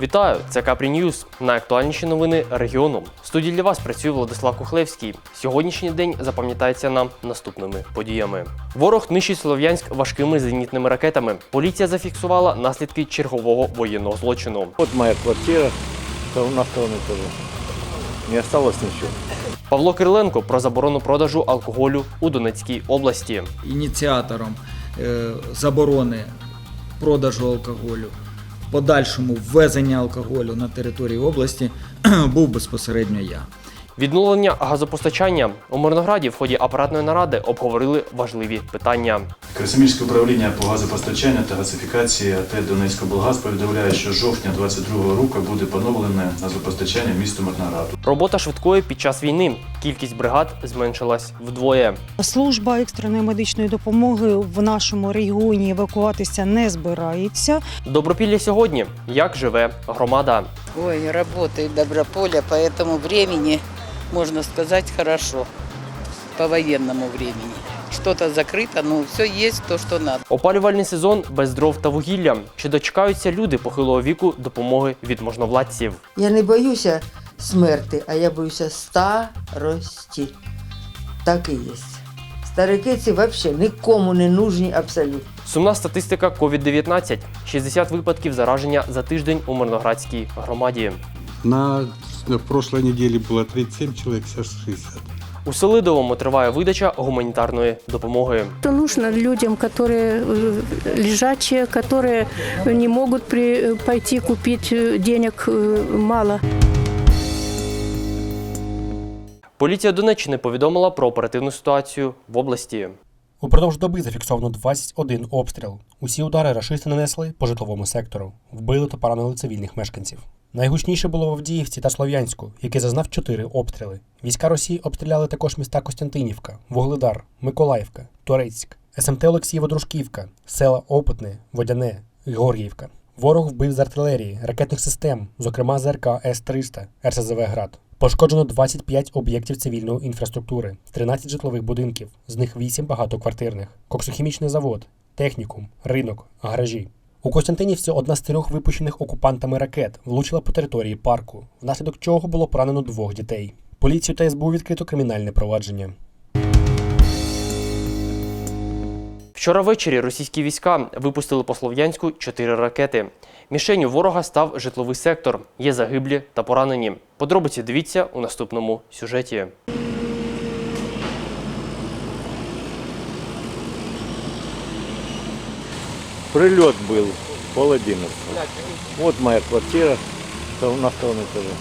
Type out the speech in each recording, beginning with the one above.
Вітаю! Це Капрі Ньюз. Найактуальніші новини регіону. В студії для вас працює Владислав Кухлевський. Сьогоднішній день запам'ятається нам наступними подіями. Ворог нищить Слов'янськ важкими зенітними ракетами. Поліція зафіксувала наслідки чергового воєнного злочину. Вот моя квартира, то на втором этаже. Не осталось ничего. Павло Кириленко про заборону продажу алкоголю у Донецькій області. ініціатором е, заборони продажу алкоголю, подальшому ввезення алкоголю на територію області був безпосередньо я. Відновлення газопостачання у Мирнограді в ході апаратної наради обговорили важливі питання. Красимірське управління по газопостачанню та газифікації АТ Донецькоблгаз повідомляє, що з жовтня 22 року буде поновлене газопостачання місту Мирнограду. Робота швидкої під час війни. Кількість бригад зменшилась вдвоє. Служба екстреної медичної допомоги в нашому регіоні евакуватися не збирається. Добропілля сьогодні. Як живе громада? Ой, работает Доброполя, поэтому времени, можно сказать, хорошо. По военному времени. Что-то закрыто, но все есть то, что надо. Опалювальний сезон без дров та вугілля. Чи дочекаються люди похилого віку допомоги від можновладців? Я не боюся смерти, а я боюся старості. Так і є. Старики ці взагалі нікому не нужні абсолютно. Сумна статистика COVID-19. 60 випадків зараження за тиждень у Мирноградській громаді. На, на прошлой неделе было 37 человек, сейчас 60. У Селидовому триває видача гуманітарної допомоги. Это нужно людям, которые э, лежачие, которые не могут при, пойти купить э, денег э, мало. Поліція Донеччини повідомила про оперативну ситуацію в області. Упродовж доби зафіксовано 21 обстріл. Усі удари рашисти нанесли по житловому сектору, вбили та поранили цивільних мешканців. Найгучніше було в Авдіївці та Слов'янську, який зазнав 4 обстріли. Війська Росії обстріляли також міста Костянтинівка, Вугледар, Миколаївка, Торецьк, СМТ Олексієво-Дружківка, села Опитне, Водяне, Георгіївка. Ворог вбив з артилерії, ракетних систем, зокрема ЗРК С-300, РСЗВ «Град». Пошкоджено 25 об'єктів цивільної інфраструктури, 13 житлових будинків, з них 8 багатоквартирних, коксохімічний завод, технікум, ринок, гаражі. У Костянтинівці одна з трьох випущених окупантами ракет влучила по території парку, внаслідок чого було поранено двох дітей. Поліцію та СБУ відкрито кримінальне провадження. Вчора ввечері російські війська випустили по Слов'янську чотири ракети. Мішенью ворога став житловий сектор. Є загиблі та поранені. Подробиці дивіться у наступному сюжеті. Прилет был пол одиннадцатого. Вот моя квартира, то на втором этаже.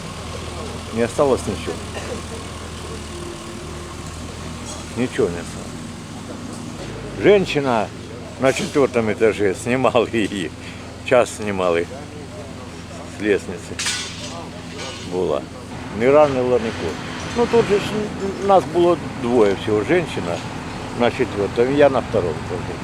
Не осталось ничего. Ничего не осталось. Женщина на четвертом этаже снимала її. Час снимали з лестницы. Була. Не ранила нікого. Ну тут же ж нас було двоє всього. Женщина на четвертом, я на втором этаже.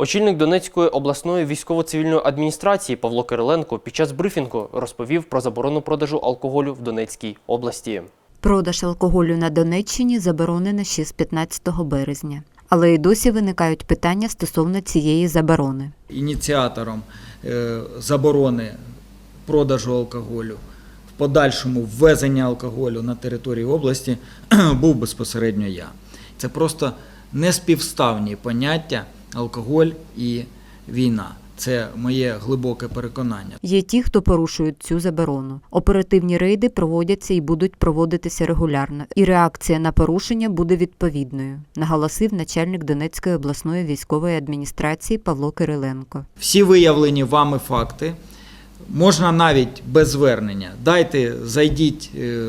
Очільник Донецької обласної військово-цивільної адміністрації Павло Кириленко під час брифінгу розповів про заборону продажу алкоголю в Донецькій області. Продаж алкоголю на Донеччині заборонено ще з 15 березня. Але й досі виникають питання стосовно цієї заборони. Ініціатором е, заборони продажу алкоголю, в подальшому ввезення алкоголю на територію області був безпосередньо я. Це просто неспівставні поняття алкоголь і війна. Це моє глибоке переконання. Є ті, хто порушують цю заборону. Оперативні рейди проводяться і будуть проводитися регулярно, і реакція на порушення буде відповідною, наголосив начальник Донецької обласної військової адміністрації Павло Кириленко. Всі виявлені вами факти можна навіть без звернення. Дайте, зайдіть е,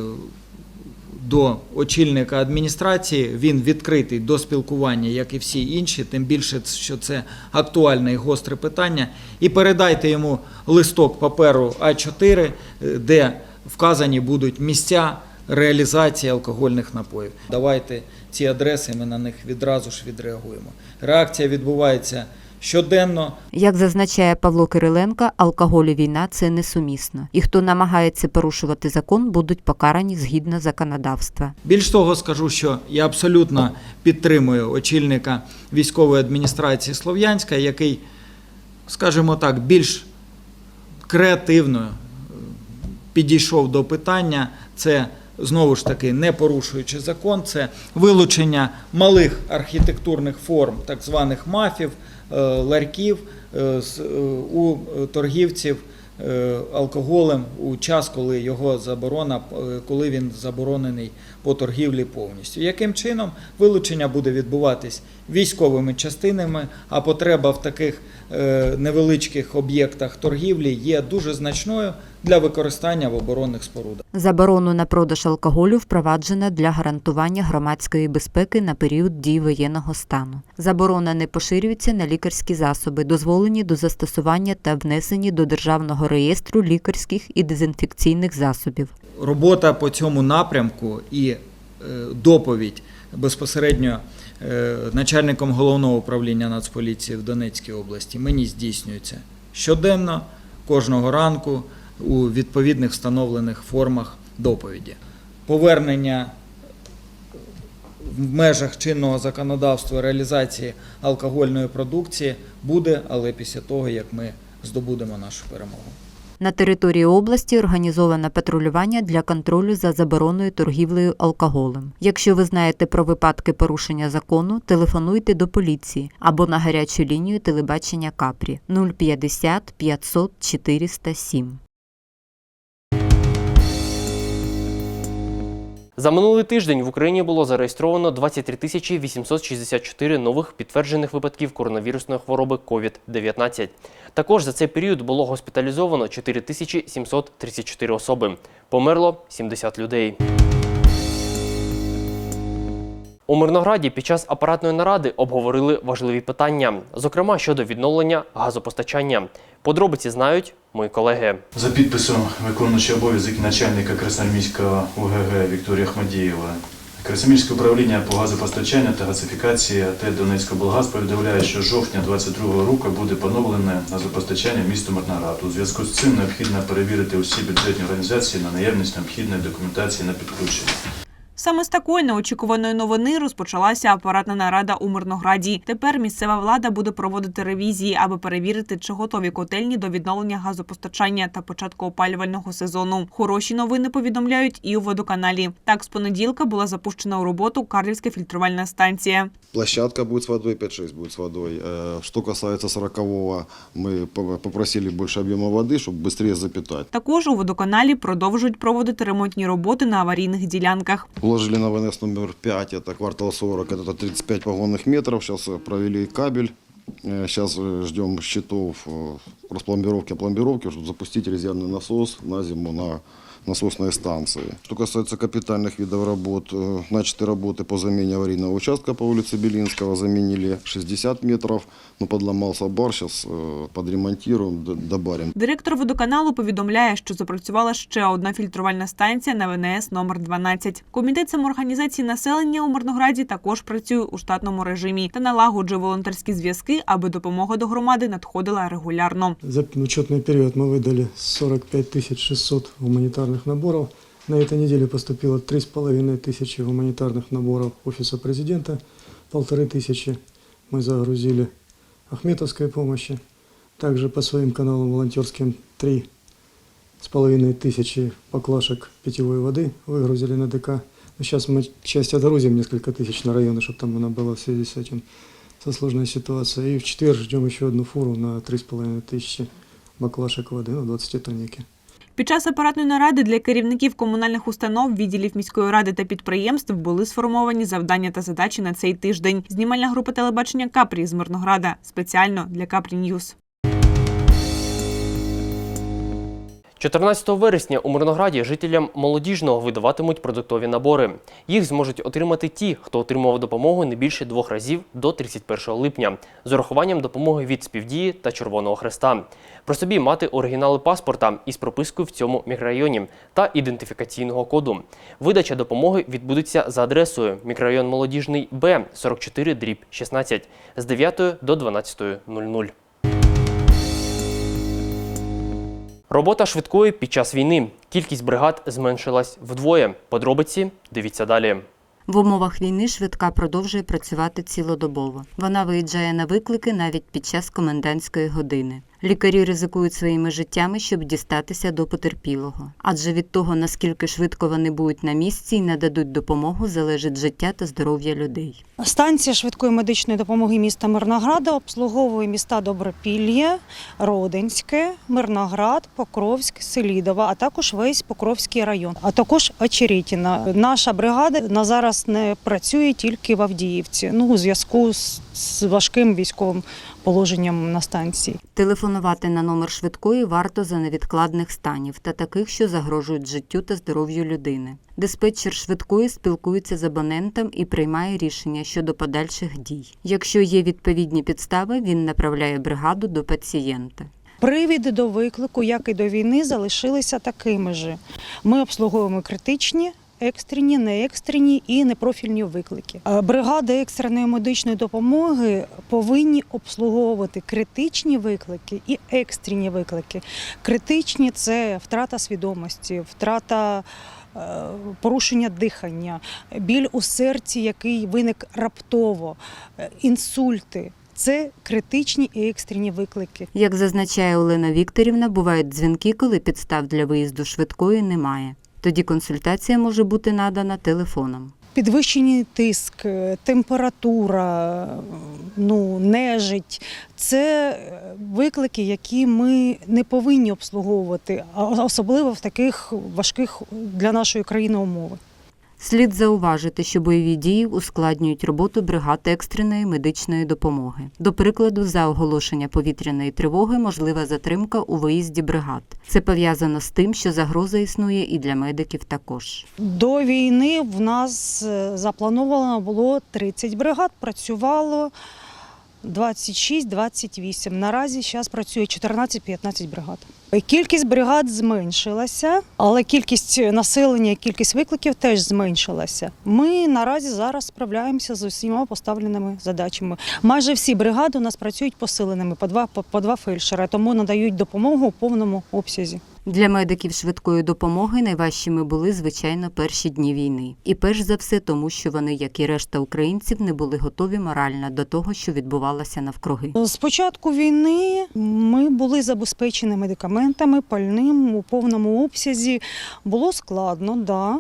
до очільника адміністрації. Він відкритий до спілкування, як і всі інші, тим більше, що це актуальне і гостре питання. І передайте йому листок паперу А4, е, де вказані будуть місця реалізації алкогольних напоїв. Давайте ці адреси, ми на них відразу ж відреагуємо. Реакція відбувається щоденно. Як зазначає Павло Кириленко, алкоголь і війна це несумісно. І хто намагається порушувати закон, будуть покарані згідно законодавства. Більш того, скажу, що я абсолютно підтримую очільника військової адміністрації Слов'янська, який, скажімо так, більш креативно е, підійшов до питання. Це знову ж таки не порушуючи закон, це вилучення малих архітектурних форм, так званих мафів, ларьків е, е, у торгівців е, алкоголем у час, коли його заборона, е, коли він заборонений по торгівлі повністю. Яким чином вилучення буде відбуватись військовими частинами, а потреба в таких е, невеличких об'єктах торгівлі є дуже значною для використання в оборонних спорудах. Заборону на продаж алкоголю впроваджено для гарантування громадської безпеки на період дії воєнного стану. Заборона не поширюється на лікарські засоби, дозволені до застосування та внесені до державного реєстру лікарських і дезінфекційних засобів. робота по цьому напрямку і е, доповідь безпосередньо е, начальником головного управління Нацполіції в Донецькій області мені здійснюється щоденно, кожного ранку у відповідних встановлених формах доповіді. Повернення в межах чинного законодавства реалізації алкогольної продукції буде, але після того, як ми здобудемо нашу перемогу. На території області організовано патрулювання для контролю за забороною торгівлею алкоголем. Якщо ви знаєте про випадки порушення закону, телефонуйте до поліції або на гарячу лінію телебачення Капрі 050 500 407. За минулий тиждень в Україні було зареєстровано 23 тисячі 864 нових підтверджених випадків коронавірусної хвороби COVID-19. Також за цей період було госпіталізовано 4 тисячі 734 особи. Померло 70 людей. У Мирнограді під час апаратної наради обговорили важливі питання, зокрема щодо відновлення газопостачання. Подробиці знають мої колеги. За підписом виконуючого обов'язки начальника Красноармійського УГГ Вікторія Ахмадієва, Красноармійське управління по газопостачанню та газифікації АТ Донецькоблгаз повідомляє, що жовтня 2022 року буде поновлене газопостачання в місто Мирноград. У зв'язку з цим необхідно перевірити усі бюджетні організації на наявність необхідної документації на підключення. Саме з такої неочікуваної новини розпочалася апаратна нарада у Мирнограді. Тепер місцева влада буде проводити ревізії, аби перевірити, чи готові котельні до відновлення газопостачання та початку опалювального сезону. Хороші новини повідомляють і у водоканалі. Так, з понеділка була запущена у роботу Карлівська фільтрувальна станція. Площадка будет с водой, 5-6 будет с водой. Э, Что касается 40-го, мы по- попросили больше объема воды, чтобы быстрее запитать. Також у водоканалі продовжують проводити ремонтні роботи на аварійних ділянках. Вложили на ВНС номер 5, это квартал 40, это 35 погонных метров. Сейчас провели кабель. Сейчас ждем счетов э, распломбировки, опломбировки, чтобы запустить резервный насос на зиму на насосной станции. Что касается капитальных видов работ, э, начаты работы по замене аварийного участка по улице Белинского. Заменили 60 метров, но подломался бар, сейчас подремонтируем, д- добавим. Директор водоканалу повідомляє, що запрацювала ще одна фільтрувальна станція на ВНС номер 12. Комітет самоорганізації населення у Мирнограді також працює у штатному режимі та налагоджує волонтерські зв'язки, аби допомога до громади надходила регулярно. За учетный период мы выдали 45 600 гуманитарных наборов. На этой неделе поступило 3,5 тысячи гуманитарных наборов Офиса президента, полторы тысячи мы загрузили Ахметовской помощи. Также по своим каналам волонтерским три с половиной тысячи поклашек питьевой воды выгрузили на ДК. Но сейчас мы часть отгрузим, несколько тысяч на районы, чтобы там она была в связи с этим, со сложной ситуацией. И в четверг ждем еще одну фуру на 3,5 тысячи баклашек воды, ну, 20 тонники. Під час апаратної наради для керівників комунальних установ, відділів міської ради та підприємств були сформовані завдання та задачі на цей тиждень. Знімальна група телебачення Капрі з Мирнограда спеціально для Капрі Ньюз. 14 вересня у Мирнограді жителям молодіжного видаватимуть продуктові набори. Їх зможуть отримати ті, хто отримував допомогу не більше двох разів до 31 липня, з урахуванням допомоги від співдії та Червоного Хреста. При собі мати оригінали паспорта із пропискою в цьому мікрорайоні та ідентифікаційного коду. Видача допомоги відбудеться за адресою мікрорайон Молодіжний Б 44 дріб 16 з 9 до 12.00. Робота швидкої під час війни. Кількість бригад зменшилась вдвоє. Подробиці дивіться далі. В умовах війни швидка продовжує працювати цілодобово. Вона виїжджає на виклики навіть під час комендантської години. Лікарі ризикують своїми життями, щоб дістатися до потерпілого. Адже від того, наскільки швидко вони будуть на місці і нададуть допомогу, залежить життя та здоров'я людей. Станція швидкої медичної допомоги міста Мирнограда обслуговує міста Добропілля, Родинське, Мирноград, Покровськ, Селідова, а також весь Покровський район, а також Очеретіна. Наша бригада на зараз не працює тільки в Авдіївці. Ну у зв'язку з, з важким військовим положенням на станції. Телефонувати на номер швидкої варто за невідкладних станів та таких, що загрожують життю та здоров'ю людини. Диспетчер швидкої спілкується з абонентом і приймає рішення щодо подальших дій. Якщо є відповідні підстави, він направляє бригаду до пацієнта. Привіди до виклику, як і до війни, залишилися такими ж. Ми обслуговуємо критичні. Екстрені, неекстрені і непрофільні виклики. Е, Бригади екстреної медичної допомоги повинні обслуговувати критичні виклики і екстрені виклики. Критичні це втрата свідомості, втрата е, порушення дихання, біль у серці, який виник раптово, е, інсульти. Це критичні і екстрені виклики. Як зазначає Олена Вікторівна, бувають дзвінки, коли підстав для виїзду швидкої немає. Тоді консультація може бути надана телефоном. Підвищений тиск, температура, ну, нежить це виклики, які ми не повинні обслуговувати, особливо в таких важких для нашої країни умови. Слід зауважити, що бойові дії ускладнюють роботу бригад екстреної медичної допомоги. До прикладу, за оголошення повітряної тривоги можлива затримка у виїзді бригад. Це пов'язано з тим, що загроза існує і для медиків також. До війни в нас е, заплановано було 30 бригад, працювало 26-28. Наразі зараз працює 14-15 бригад. Кількість бригад зменшилася, але кількість населення, кількість викликів теж зменшилася. Ми наразі зараз справляємося з усіма поставленими задачами. Майже всі бригади у нас працюють посиленими по два по, два фельдшера, тому надають допомогу у повному обсязі. Для медиків швидкої допомоги найважчими були, звичайно, перші дні війни. І перш за все тому, що вони, як і решта українців, не були готові морально до того, що відбувалося навкруги. З початку війни ми були забезпечені медикаментами, пальним у повному обсязі. Було складно, да,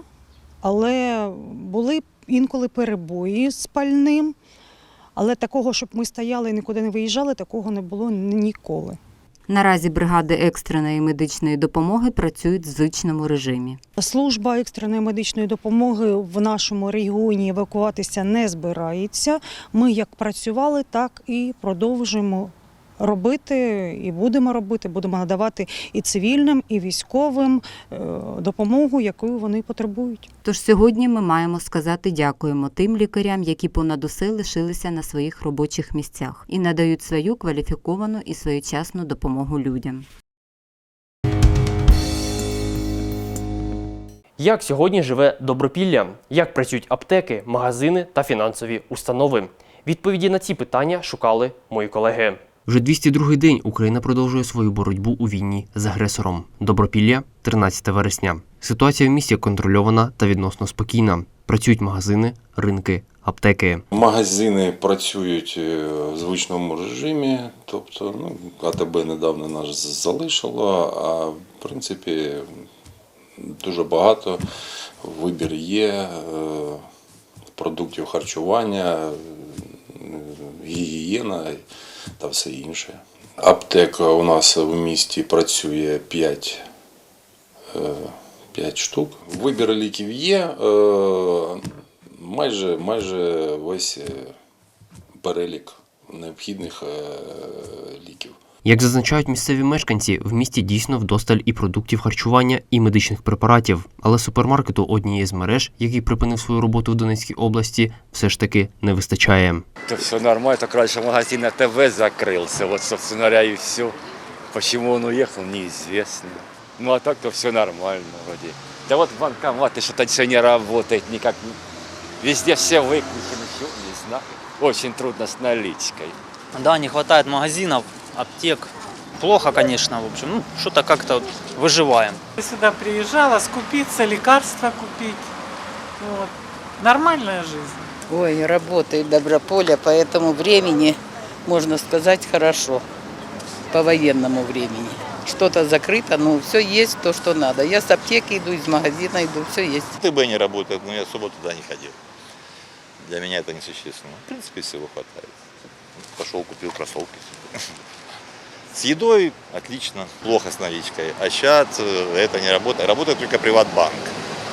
але були інколи перебої з пальним. Але такого, щоб ми стояли і нікуди не виїжджали, такого не було ніколи. Наразі бригади екстреної медичної допомоги працюють в звичному режимі. Служба екстреної медичної допомоги в нашому регіоні евакуватися не збирається. Ми як працювали, так і продовжуємо робити і будемо робити. Будемо надавати і цивільним, і військовим е, допомогу, якою вони потребують. Тож сьогодні ми маємо сказати дякуємо тим лікарям, які понад усе лишилися на своїх робочих місцях і надають свою кваліфіковану і своєчасну допомогу людям. Як сьогодні живе Добропілля? Як працюють аптеки, магазини та фінансові установи? Відповіді на ці питання шукали мої колеги. Вже 202-й день Україна продовжує свою боротьбу у війні з агресором. Добропілля, 13 вересня. Ситуація в місті контрольована та відносно спокійна. Працюють магазини, ринки, аптеки. Магазини працюють е, в звичному режимі, тобто ну, АТБ недавно нас залишило, а в принципі дуже багато вибір є е, продуктів харчування, е, гігієна та все інше. Аптека у нас в місті працює 5, 5 штук. Вибір ліків є. е, Майже, майже весь е, перелік необхідних е, ліків. Як зазначають місцеві мешканці, в місті дійсно вдосталь і продуктів харчування, і медичних препаратів. Але супермаркету однієї з мереж, який припинив свою роботу в Донецькій області, все ж таки не вистачає. Да все нормально, только раньше магазин АТВ закрылся, вот, собственно говоря, и все. Почему он уехал, неизвестно. Ну, а так-то все нормально вроде. Да вот банкоматы что-то все не работает никак. Везде все выключены, что не знаю. Очень трудно с наличкой. Да, не хватает магазинов, Аптек. Плохо, конечно, в общем. Ну, что-то как-то вот выживаем. Сюда приезжала скупиться, лекарства купить. Вот. Нормальная жизнь. Ой, работает Доброполя, поэтому времени, можно сказать, хорошо. По военному времени. Что-то закрыто, но все есть то, что надо. Я с аптеки иду, из магазина иду, все есть. ТБ не работает, но я особо туда не ходил. Для меня это несущественно. В принципе, всего хватает. Пошел, купил кроссовки. С едой отлично, плохо с наличкой. А э, это не работает. Работает только приватбанк.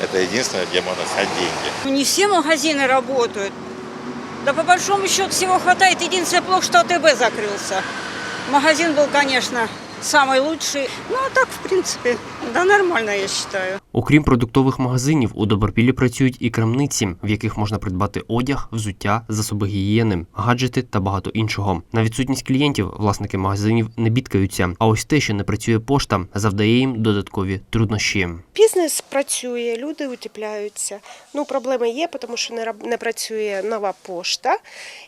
Это единственное, где можно снять деньги. Не все магазины работают. Да по большому счету всего хватает. Единственное плохо, что АТБ закрылся. Магазин был, конечно, самый лучший. Ну а так, в принципе, да нормально, я считаю. Окрім продуктових магазинів, у Добропіллі працюють і крамниці, в яких можна придбати одяг, взуття, засоби гігієни, гаджети та багато іншого. На відсутність клієнтів власники магазинів не бідкаються. А ось те, що не працює пошта, завдає їм додаткові труднощі. Бізнес працює, люди утепляються. Ну, проблеми є, тому що не, працює нова пошта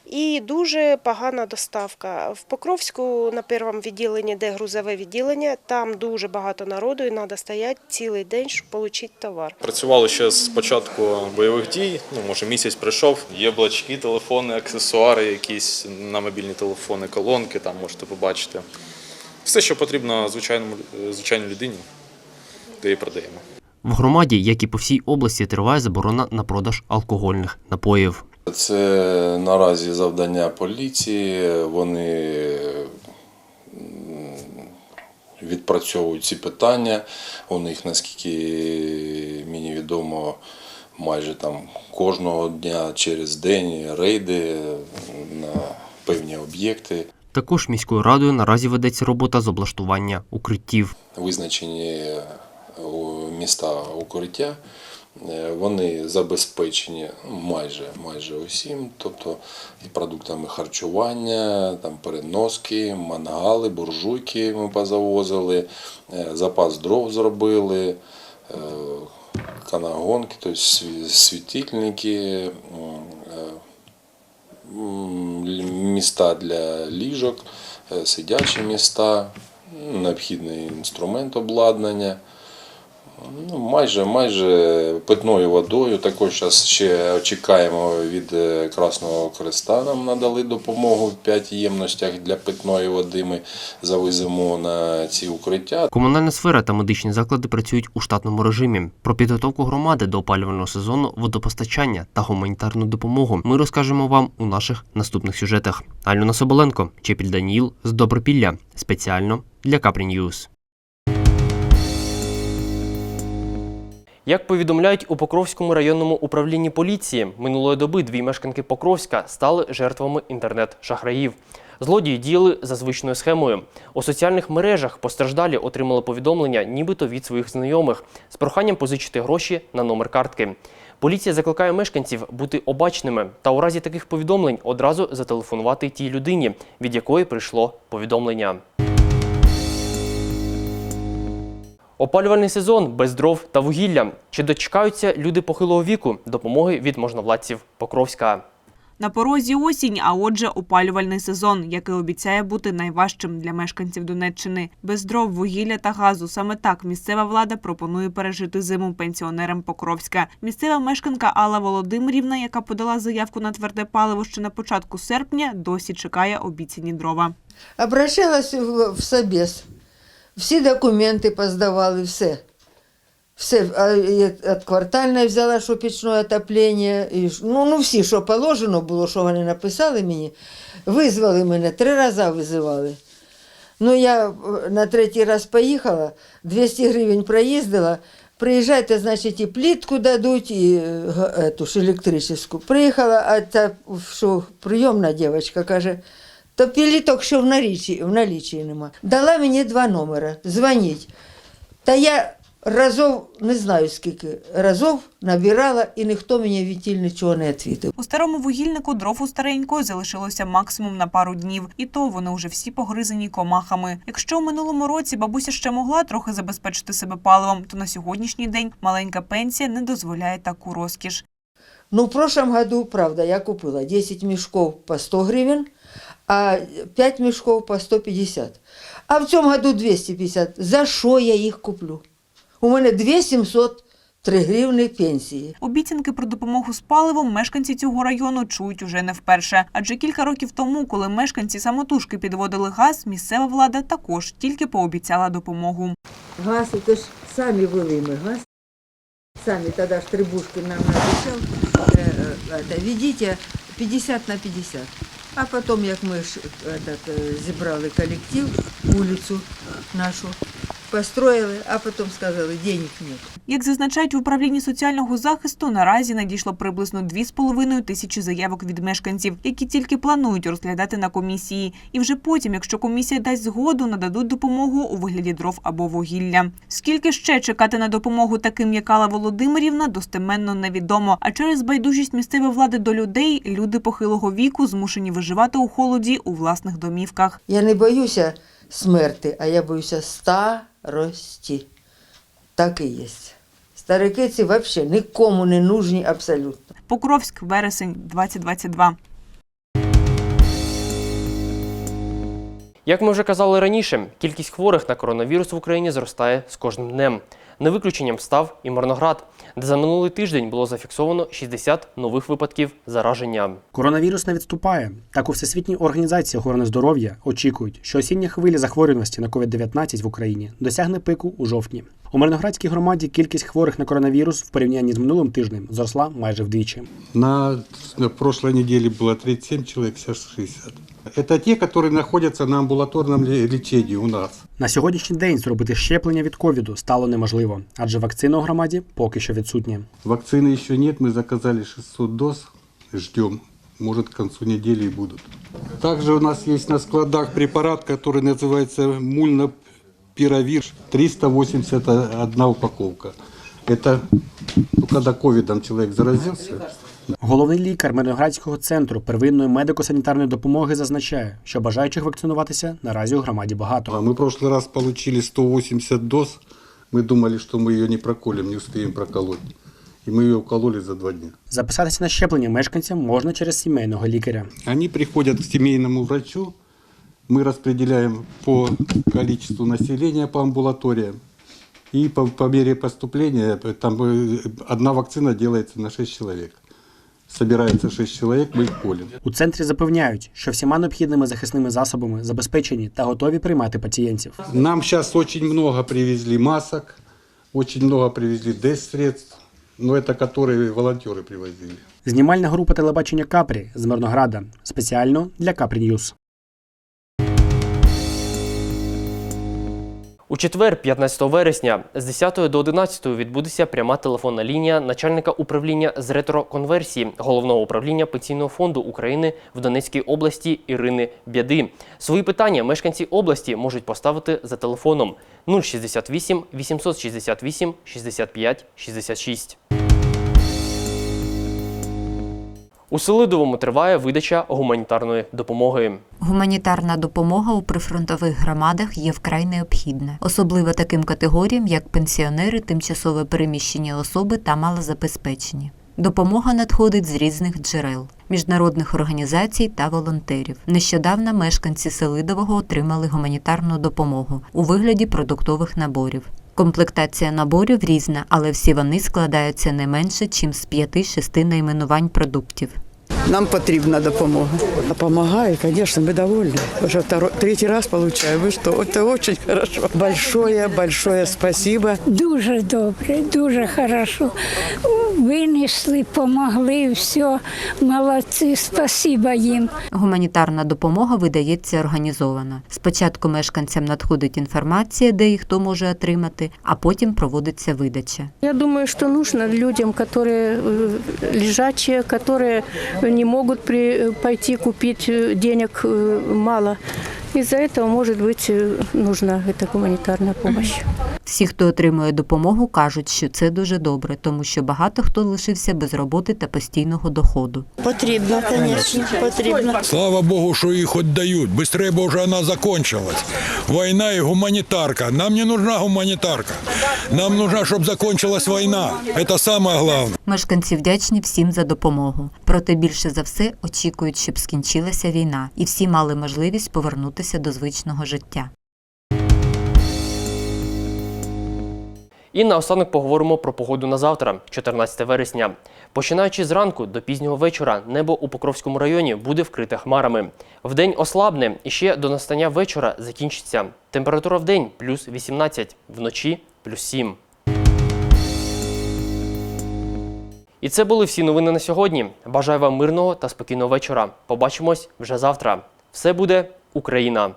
і дуже погана доставка. В Покровську на першому відділенні, де грузове відділення, там дуже багато народу і треба стояти цілий день, щоб отримати товар. Працювали ще з початку бойових дій. Ну може місяць пройшов. Є блочки, телефони, аксесуари, якісь на мобільні телефони, колонки. Там можете побачити. Все, що потрібно звичайному звичайній людині, то і продаємо. В громаді, як і по всій області, триває заборона на продаж алкогольних напоїв. Це наразі завдання поліції. Вони відпрацьовують ці питання. У них, наскільки мені відомо, майже там кожного дня через день рейди на певні об'єкти. Також міською радою наразі ведеться робота з облаштування укриттів. Визначені міста укриття. Е, Вони забезпечені майже, майже усім, тобто і продуктами харчування, там переноски, мангали, буржуйки ми позавозили, е, запас дров зробили, е, канагонки, тобто світильники, міста для ліжок, сидячі міста, необхідний інструмент обладнання. Ну, майже, майже питною водою. Також зараз ще чекаємо від е, Красного Креста. Нам надали допомогу в 5 ємностях для питної води. Ми завеземо на ці укриття. Комунальна сфера та медичні заклади працюють у штатному режимі. Про підготовку громади до опалювального сезону, водопостачання та гуманітарну допомогу ми розкажемо вам у наших наступних сюжетах. Альона Соболенко, Чепіль Даніїл з Добропілля. Спеціально для Капрі Ньюз. Як повідомляють у Покровському районному управлінні поліції, минулої доби дві мешканки Покровська стали жертвами інтернет-шахраїв. Злодії діяли за звичною схемою. У соціальних мережах постраждалі отримали повідомлення, нібито від своїх знайомих, з проханням позичити гроші на номер картки. Поліція закликає мешканців бути обачними та у разі таких повідомлень одразу зателефонувати тій людині, від якої прийшло повідомлення. Опалювальний сезон без дров та вугілля. Чи дочекаються люди похилого віку допомоги від можновладців Покровська? На порозі осінь, а отже, опалювальний сезон, який обіцяє бути найважчим для мешканців Донеччини. Без дров, вугілля та газу. Саме так місцева влада пропонує пережити зиму пенсіонерам Покровська. Місцева мешканка Алла Володимирівна, яка подала заявку на тверде паливо ще на початку серпня, досі чекає обіцяні дрова. Обращалась в, в Собес. Всі документи поздавали, все. Все, від квартальної взяла, що пічне отоплення, і, ну, ну всі, що положено було, що вони написали мені, визвали мене, три рази визивали. Ну, я е, на третій раз поїхала, 200 гривень проїздила, приїжджайте, значить, і плітку дадуть, і е, ету ж електричну. Приїхала, а та, що прийомна дівчинка каже, То піліток, що в налічі, в налічі нема. Дала мені два номери. Дзвоніть. Та я разів, не знаю скільки, разів набирала, і ніхто мені відтіль нічого не відповів. У старому вугільнику дров у старенького залишилося максимум на пару днів, і то вони вже всі погризані комахами. Якщо у минулому році бабуся ще могла трохи забезпечити себе паливом, то на сьогоднішній день маленька пенсія не дозволяє таку розкіш. Ну, в прошлом году, правда, я купила 10 мешков по 100 гривен, а 5 мешков по 150. А в цьому году 250. За що я їх куплю? У мене 2703 гривни пенсії. Обіцянки про допомогу з паливом мешканці цього району чують уже не вперше. Адже кілька років тому, коли мешканці самотужки підводили газ, місцева влада також тільки пообіцяла допомогу. Газ, это ж самі вели ми газ. Самі тоді ж Трибушкин нам е, е, 50 на 50. А потім, як ми ж этот, е, зібрали колектив, вулицю нашу, построили, а потім сказали, денег нет. Як зазначають в управлінні соціального захисту, наразі надійшло приблизно 2,5 тисячі заявок від мешканців, які тільки планують розглядати на комісії. І вже потім, якщо комісія дасть згоду, нададуть допомогу у вигляді дров або вугілля. Скільки ще чекати на допомогу таким, як Алла Володимирівна, достеменно невідомо. А через байдужість місцевої влади до людей люди похилого віку змушені виживати у холоді у власних домівках. Я не боюся смерти, а я боюся старості. Так і є. Старики ці взагалі нікому не нужні абсолютно. Покровськ, вересень, 2022. Як ми вже казали раніше, кількість хворих на коронавірус в Україні зростає з кожним днем. Не виключенням став і Мирноград, де за минулий тиждень було зафіксовано 60 нових випадків зараження. Коронавірус не відступає. Так у Всесвітній організації охорони здоров'я очікують, що осіння хвиля захворюваності на COVID-19 в Україні досягне пику у жовтні. У Мирноградській громаді кількість хворих на коронавірус в порівнянні з минулим тижнем зросла майже вдвічі. На, на прошлой неделе было 37 человек, сейчас 60. Это те, которые находятся на амбулаторном ле- лечении у нас. На сьогоднішній день зробити щеплення від ковіду стало неможливо, адже вакцина у громаді поки що відсутня. Вакцины еще нет, мы заказали 600 доз, ждем. Может, к концу недели и будут. Также у нас есть на складах препарат, который называется мульнопиравир. 381 упаковка. Это ну, когда ковидом человек заразился, Головний лікар Мирноградського центру первинної медико-санітарної допомоги зазначає, що бажаючих вакцинуватися наразі у громаді багато. А Мы в прошлый раз получили 180 доз. Мы думали, что мы ее не проколем, не успеем проколоть. И мы ее укололи за два дня. Записатися на щеплення мешканцям можна через сімейного лікаря. Они приходят к семейному врачу, мы распределяем по количеству населения по амбулаториям. И по, по мере поступления, там э, одна вакцина делается на 6 человек. Собирается 6 человек, мы их колем. У центрі запевняють, що всіма необхідними захисними засобами забезпечені та готові приймати пацієнтів. Нам сейчас очень много привезли масок, очень много привезли ДЭС-средств, но это которые волонтеры привозили. Знімальна група телебачення Капрі з Мирнограда спеціально для Капрі Ньюс. У четвер, 15 вересня, з 10 до 11 відбудеться пряма телефонна лінія начальника управління з ретроконверсії головного управління пенсійного фонду України в Донецькій області Ірини Бяди. Свої питання мешканці області можуть поставити за телефоном 068 868 65 66. У Селидовому триває видача гуманітарної допомоги. Гуманітарна допомога у прифронтових громадах є вкрай необхідна, особливо таким категоріям, як пенсіонери, тимчасово переміщені особи та малозабезпечені. Допомога надходить з різних джерел міжнародних організацій та волонтерів. Нещодавно мешканці Селидового отримали гуманітарну допомогу у вигляді продуктових наборів. Комплектація наборів різна, але всі вони складаються не менше, ніж з 5-6 найменувань продуктів. Нам потрібна допомога. Допомагає, звісно, ми довольні. Вже второй, третій раз отримуємо, Ви що, це дуже хорошо. Большое, большое спасибо. Дуже добре, дуже хорошо винесли, помогли, все, молодці, спасибо їм. Гуманітарна допомога видається організовано. Спочатку мешканцям надходить інформація, де і хто може отримати, а потім проводиться видача. Я думаю, что нужно людям, которые э, лежачие, которые не могут при, пойти купить э, денег э, мало. Из-за этого, может быть, э, нужна эта гуманитарная помощь. Всі, хто отримує допомогу, кажуть, що це дуже добре, тому що багато хто лишився без роботи та постійного доходу. Потрібно, звісно, потрібно. Слава Богу, что их хоть дают. Быстрее бы уже она закончилась. Война и гуманитарка. Нам не нужна гуманитарка. Нам нужна, чтобы закончилась война. Это самое главное. Мешканці вдячні всім за допомогу. Проте більше за все очікують, щоб скінчилася війна, і всі мали можливість повернутися до звичного життя. І наостанок поговоримо про погоду на завтра, 14 вересня. Починаючи зранку до пізнього вечора, небо у Покровському районі буде вкрите хмарами. Вдень ослабне і ще до настання вечора закінчиться. Температура вдень плюс 18, вночі плюс 7. І це були всі новини на сьогодні. Бажаю вам мирного та спокійного вечора. Побачимось вже завтра. Все буде Україна!